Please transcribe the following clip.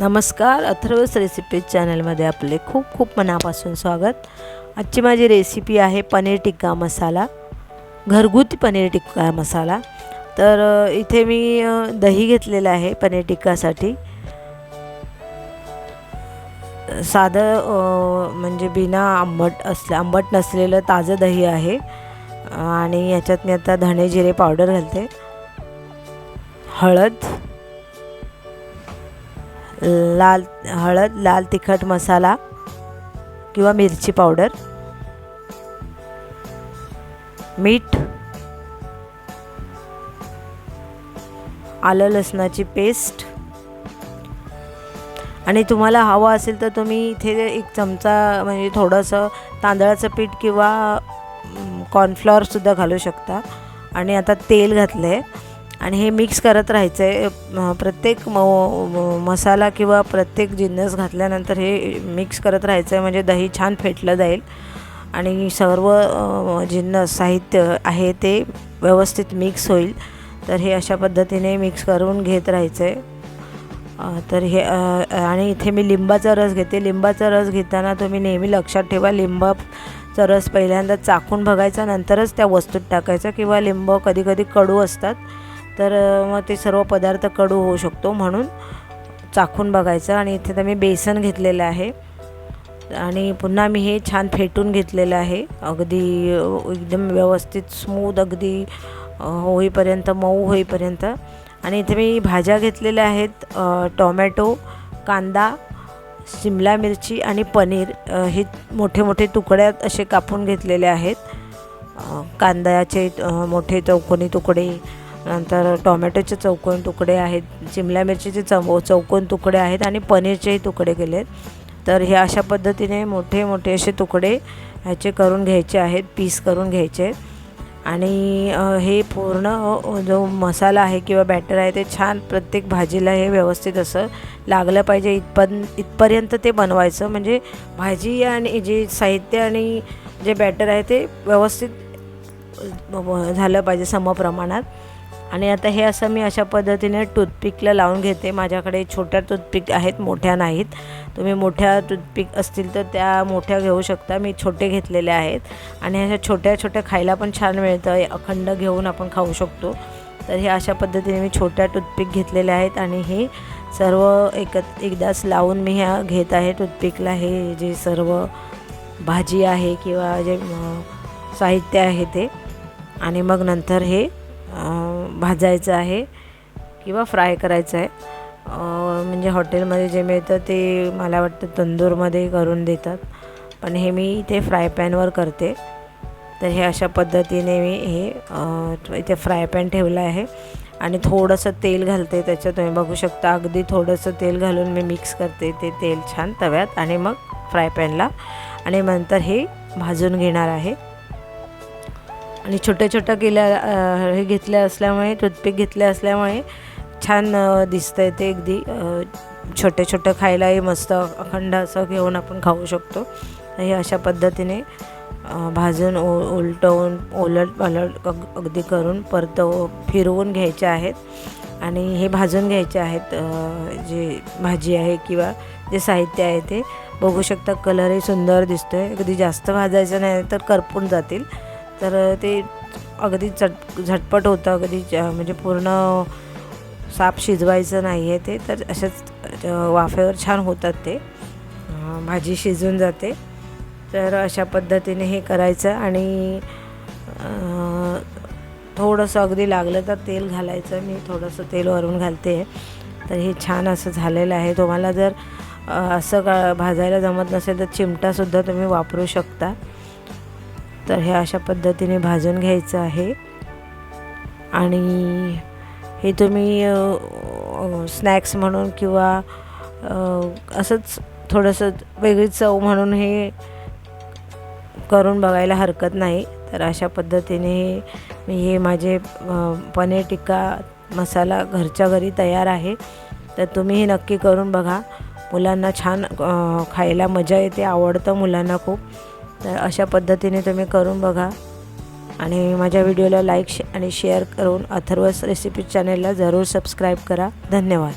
नमस्कार अथर्वस रेसिपीज चॅनलमध्ये आपले खूप खूप मनापासून स्वागत. आजची माझी रेसिपी आहे पनीर टिक्का मसाला घरगुती पनीर टिक्का मसाला. तर इथे मी दही घेतलेलं आहे पनीर टिक्कासाठी. साधं म्हणजे बिना आंबट असलं आंबट नसलेलं ताजं दही आहे. आणि याच्यात मी आता धणे जिरे पावडर घालते. हळद लाल हळद लाल तिखट मसाला किंवा मिरची पावडर मीठ आलं लसणाची पेस्ट. आणि तुम्हाला हवं असेल तर तुम्ही इथे एक चमचा म्हणजे थोडंसं तांदळाचं पीठ किंवा कॉर्नफ्लॉवरसुद्धा घालू शकता. आणि आता तेल घातलं आहे आणि हे मिक्स करत राहायचं आहे प्रत्येक म मसाला किंवा प्रत्येक जिन्नस घातल्यानंतर हे मिक्स करत राहायचं आहे म्हणजे दही छान फेटलं जाईल. आणि सर्व जिन्नस साहित्य आहे ते व्यवस्थित मिक्स होईल. तर हे अशा पद्धतीने मिक्स करून घेत राहायचं आहे तर हे आणि इथे मी लिंबाचा रस घेते. लिंबाचा रस घेताना तुम्ही नेहमी लक्षात ठेवा लिंबाचा रस पहिल्यांदा चाखून बघायचा नंतरच त्या वस्तूत टाकायचा किंवा लिंब कधी कधी कडू असतात. तर मग ते सर्व पदार्थ कडू होऊ शकतो म्हणून चाखून बघायचं. आणि इथे तर मी बेसन घेतलेलं आहे. आणि पुन्हा मी हे छान फेटून घेतलेलं आहे. अगदी एकदम व्यवस्थित स्मूद अगदी होईपर्यंत मऊ होईपर्यंत. आणि इथे मी भाज्या घेतलेल्या आहेत टोमॅटो कांदा शिमला मिरची आणि पनीर. हे मोठे मोठे तुकड्यात असे कापून घेतलेले आहेत. कांद्याचे मोठे चौकोनी तुकडे नंतर टोमॅटोचे चौकोन तुकडे आहेत शिमला मिरचीचे चौ चौकोन तुकडे आहेत आणि पनीरचेही तुकडे केले आहेत तर हे अशा पद्धतीने मोठे मोठे असे तुकडे ह्याचे करून घ्यायचे आहेत पीस करून घ्यायचे. आहेत आणि हे पूर्ण जो मसाला आहे किंवा बॅटर आहे ते छान प्रत्येक भाजीला हे व्यवस्थित असं लागलं पाहिजे. इथपन इथपर्यंत ते बनवायचं. म्हणजे भाजी आणि जे साहित्य आणि जे बॅटर आहे ते व्यवस्थित झालं पाहिजे समप्रमाणात आणि आता हे असं मी अशा पद्धतीने टूथपिकला लावून घेते. माझ्याकडे छोट्या टूथपिक आहेत मोठ्या नाहीत. तुम्ही मोठ्या टूथपिक असतील तर त्या मोठ्या घेऊ शकता. मी छोटे घेतलेले आहेत. आणि अशा छोट्या छोट्या खायला पण छान मिळतं. अखंड घेऊन आपण खाऊ शकतो. तर हे अशा पद्धतीने मी छोट्या टूथपिक घेतलेल्या आहेत आणि हे सर्व एकत एकदाच लावून मी ह्या घेत आहे टूथपिकला. हे जे सर्व भाजी आहे किंवा जे साहित्य आहे ते. आणि मग नंतर हे भाजायचं आहे किंवा फ्राय करायचं आहे. म्हणजे हॉटेलमध्ये जे मिळतं ते मला वाटतं तंदूरमध्ये करून देतात. पण हे मी इथे फ्राय पॅनवर करते. तर हे अशा पद्धतीने मी हे इथे फ्राय पॅन ठेवलं आहे. आणि थोडंसं तेल घालते त्याच्यात तुम्ही बघू शकता. अगदी थोडंसं तेल घालून मी मिक्स करते ते तेल छान तव्यात आणि मग फ्राय पॅनला. आणि नंतर हे भाजून घेणार आहे. आणि छोट्या छोट्या केल्या हे घेतल्या असल्यामुळे टूथपिक घेतल्या असल्यामुळे छान दिसतं आहे ते अगदी. छोटं छोटं खायलाही मस्त अखंड असं घेऊन आपण खाऊ शकतो. हे अशा पद्धतीने भाजून ओ उलटवून ओलट पलट अग अगदी करून परत फिरवून घ्यायचे आहेत. आणि हे भाजून घ्यायचे आहेत जे भाजी आहे किंवा जे साहित्य आहे ते. बघू शकता कलरही सुंदर दिसतो आहे अगदी जास्त भाजायचं नाही तर करपून जातील. तर ते अगदी चट झटपट होतं अगदी म्हणजे पूर्ण साप शिजवायचं नाही आहे ते तर अशाच वाफेवर छान होतात ते. भाजी शिजून जाते. तर अशा पद्धतीने हे करायचं आणि थोडंसं अगदी लागलं तर तेल घालायचं. मी थोडंसं तेल वरून घालते. तर हे छान असं झालेलं आहे. तुम्हाला जर असं का भाजायला जमत नसेल तर चिमटासुद्धा तुम्ही वापरू शकता. तर हे अशा पद्धतीने भाजून घ्यायचं आहे. आणि हे तुम्ही स्नॅक्स म्हणून किंवा असंच थोडंसं वेगळी चव म्हणून हे करून बघायला हरकत नाही. तर अशा पद्धतीने मी हे माझे पनीर टिक्का मसाला घरच्या घरी तयार आहे. तर तुम्ही हे नक्की करून बघा. मुलांना छान खायला मजा येते आवडतं मुलांना खूप. तर अशा पद्धतीने तुम्ही करून बघा. आणि माझ्या व्हिडिओला लाईक आणि शेअर करून अथर्वस रेसिपी चॅनेलला जरूर सबस्क्राईब करा. धन्यवाद.